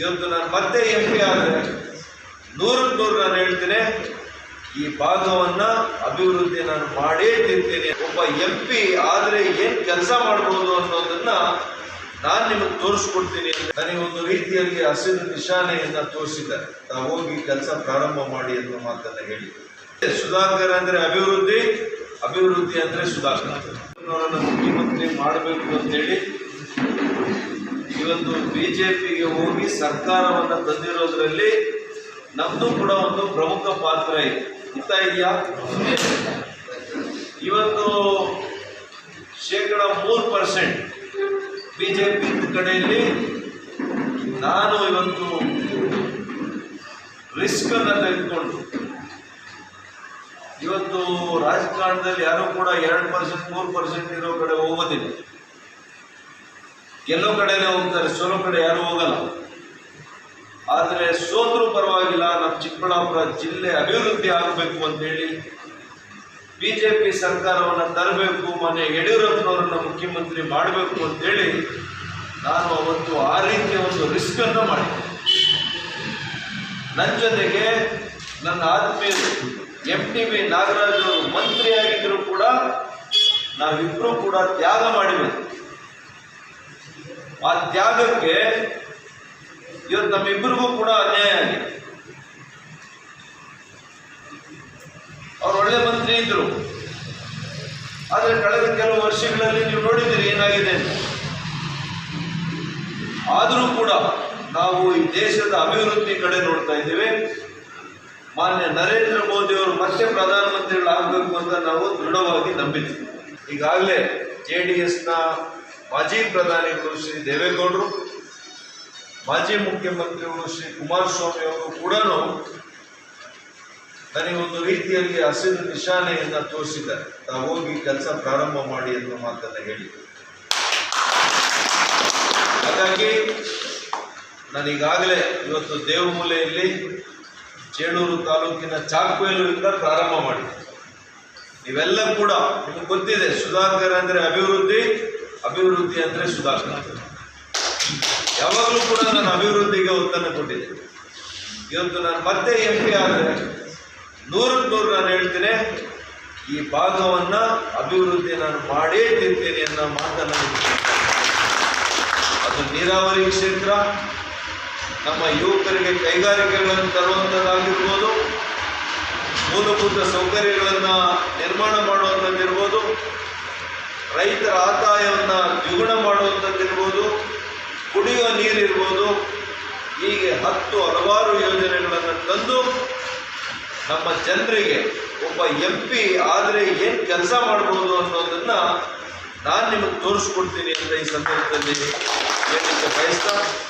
ಇವತ್ತು ನಾನು ಮತ್ತೆ ಎಂ ಪಿ ಆದರೆ ನೂರಕ್ಕೆ ನೂರು ನಾನು ಹೇಳ್ತೇನೆ, ಈ ಭಾಗವನ್ನು ಅಭಿವೃದ್ಧಿ ನಾನು ಮಾಡೇ ತಿಂತೇನೆ. ಒಬ್ಬ ಎಂ ಪಿ ಆದರೆ ಏನು ಕೆಲಸ ಮಾಡ್ಬೋದು ಅನ್ನೋದನ್ನು ನಾನು ನಿಮಗೆ ತೋರಿಸ್ಕೊಡ್ತೀನಿ ನನಗೆ ಒಂದು ರೀತಿಯಲ್ಲಿ ಹಸಿರು ನಿಶಾನೆಯಿಂದ ತೋರಿಸಿದ್ದಾರೆ. ನಾವು ಹೋಗಿ ಕೆಲಸ ಪ್ರಾರಂಭ ಮಾಡಿ ಅನ್ನೋ ಮಾತನ್ನು ಹೇಳಿ. ಸುಧಾಕರ್ ಅಂದರೆ ಅಭಿವೃದ್ಧಿ ಅಭಿವೃದ್ಧಿ ಅಂದರೆ ಸುಧಾಕರ್. ಮುಖ್ಯಮಂತ್ರಿ ಮಾಡಬೇಕು ಅಂತೇಳಿ ಇವತ್ತು ಬಿಜೆಪಿಗೆ ಹೋಗಿ ಸರ್ಕಾರವನ್ನು ತಂದಿರೋದ್ರಲ್ಲಿ ನಮ್ದು ಕೂಡ ಒಂದು ಪ್ರಮುಖ ಪಾತ್ರ ಇದೆ. ಇತ್ತ ಇದೆಯಾ? ಇವತ್ತು ಶೇಕಡ ಮೂರು ಪರ್ಸೆಂಟ್ ಬಿಜೆಪಿ ಕಡೆಯಲ್ಲಿ ನಾನು ಇವತ್ತು ರಿಸ್ಕನ್ನು ತೆಗೆದುಕೊಂಡು, ಇವತ್ತು ರಾಜಕಾರಣದಲ್ಲಿ ಯಾರು ಕೂಡ ಎರಡು ಪರ್ಸೆಂಟ್, ಮೂರು ಪರ್ಸೆಂಟ್ ಇರೋ ಕಡೆ ಹೋಗೋದಿಲ್ಲ. ಗೆಲ್ಲೋ ಕಡೆನೇ ಹೋಗ್ತಾರೆ, ಸೋಲೋ ಕಡೆ ಯಾರು ಹೋಗಲ್ಲ. ಆದರೆ ಸೋತ್ರು ಪರವಾಗಿಲ್ಲ ನಮ್ಮ ಚಿಕ್ಕಬಳ್ಳಾಪುರ ಜಿಲ್ಲೆ ಅಭಿವೃದ್ಧಿ ಆಗಬೇಕು ಅಂತೇಳಿ ಬಿಜೆಪಿ ಸರ್ಕಾರವನ್ನು ತರಬೇಕು, ಮನೆ ಯಡಿಯೂರಪ್ಪನವರನ್ನ ಮುಖ್ಯಮಂತ್ರಿ ಮಾಡಬೇಕು ಅಂತೇಳಿ ನಾನು ಅವತ್ತು ಆ ರೀತಿಯ ಒಂದು ರಿಸ್ಕ್ ಅನ್ನು ಮಾಡಿದ್ದೆ. ನನ್ನ ಜೊತೆಗೆ ನನ್ನ ಆತ್ಮೀಯರು ಎಂ ಟಿ ಬಿ ನಾಗರಾಜ್ ಅವರು ಮಂತ್ರಿಯಾಗಿದ್ದರೂ ಕೂಡ ನಾವಿಬ್ಬರೂ ಕೂಡ ತ್ಯಾಗ ಮಾಡಿವೆ. ಆ ತ್ಯಾಗಕ್ಕೆ ಇವತ್ತು ನಮ್ಮಿಬ್ಬರಿಗೂ ಕೂಡ ಅನ್ಯಾಯ ಆಗಿದೆ. ಅವ್ರು ಒಳ್ಳೆ ಮಂತ್ರಿ ಇದ್ರು. ಆದರೆ ಕಳೆದ ಕೆಲವು ವರ್ಷಗಳಲ್ಲಿ ನೀವು ನೋಡಿದ್ದೀರಿ ಏನಾಗಿದೆ ಅಂತ. ಆದರೂ ಕೂಡ ನಾವು ಈ ದೇಶದ ಅಭಿವೃದ್ಧಿ ಕಡೆ ನೋಡ್ತಾ ಇದ್ದೇವೆ. ಮಾನ್ಯ ನರೇಂದ್ರ ಮೋದಿ ಅವರು ಮತ್ತೆ ಪ್ರಧಾನಮಂತ್ರಿಗಳಾಗಬೇಕು ಅಂತ ನಾವು ದೃಢವಾಗಿ ನಂಬಿದ್ವಿ ಈಗಾಗಲೇ ಜೆ ಡಿ ಎಸ್ನ ಮಾಜಿ ಪ್ರಧಾನಿಗಳು ಶ್ರೀ ದೇವೇಗೌಡರು, ಮಾಜಿ ಮುಖ್ಯಮಂತ್ರಿಗಳು ಶ್ರೀ ಕುಮಾರಸ್ವಾಮಿ ಅವರು ಕೂಡ ಒಂದು ರೀತಿಯಲ್ಲಿ ಹಸಿರು ನಿಶಾನೆಯನ್ನ ತೋರಿಸಿದ್ದಾರೆ. ತಾವು ಹೋಗಿ ಕೆಲಸ ಪ್ರಾರಂಭ ಮಾಡಿ ಎಂದು ಮಾತನ್ನ ಹೇಳಿ. ಹಾಗಾಗಿ ನಾನೀಗಾಗಲೇ ಇವತ್ತು ದೇವಮೂಲೆಯಲ್ಲಿ ಚೇಳೂರು ತಾಲೂಕಿನ ಚಾಕ್ಬೇಲೂರಿಂದ ಪ್ರಾರಂಭ ಮಾಡಿದೆ ಇವೆಲ್ಲ ಕೂಡ, ನಿಮಗೆ ಗೊತ್ತಿದೆ, ಸುಧಾಕರ್ ಅಂದ್ರೆ ಅಭಿವೃದ್ಧಿ ಅಭಿವೃದ್ಧಿ ಅಂದ್ರೆ ಸುಧಾರಣೆ ಯಾವಾಗಲೂ ಕೂಡ ನಾನು ಅಭಿವೃದ್ಧಿಗೆ ಒತ್ತನ್ನು ಕೊಟ್ಟಿದ್ದೆ ಇವತ್ತು ನಾನು ಮತ್ತೆ ಎಂ ಪಿ ಆದರೆ ನೂರಕ್ಕೆ ನೂರು ನಾನು ಹೇಳ್ತೇನೆ, ಈ ಭಾಗವನ್ನ ಅಭಿವೃದ್ಧಿ ನಾನು ಮಾಡೇ ತಿಂತೇನೆ ಅನ್ನೋ ಮಾತನ್ನು ಅದು ನೀರಾವರಿ ಕ್ಷೇತ್ರ, ನಮ್ಮ ಯುವಕರಿಗೆ ಕೈಗಾರಿಕೆಗಳನ್ನು ತರುವಂಥದ್ದಾಗಿರ್ಬೋದು ಮೂಲಭೂತ ಸೌಕರ್ಯಗಳನ್ನು ನಿರ್ಮಾಣ ಮಾಡುವಂಥದ್ದಿರ್ಬೋದು ರೈತರ ಆದಾಯವನ್ನು ದ್ವಿಗುಣ ಮಾಡುವಂಥದ್ದಿರ್ಬೋದು ಕುಡಿಯುವ ನೀರಿರ್ಬೋದು, ಹೀಗೆ ಹತ್ತು ಹಲವಾರು ಯೋಜನೆಗಳನ್ನು ತಂದು ನಮ್ಮ ಜನರಿಗೆ ಒಬ್ಬ ಎಂ ಪಿ ಆದರೆ ಏನು ಕೆಲಸ ಮಾಡ್ಬೋದು ಅನ್ನೋದನ್ನು ನಾನು ನಿಮಗೆ ತೋರಿಸ್ಕೊಡ್ತೀನಿ ಅಂತ ಈ ಸಂದರ್ಭದಲ್ಲಿ ಹೇಳಲಿಕ್ಕೆ ಬಯಸ್ತಾ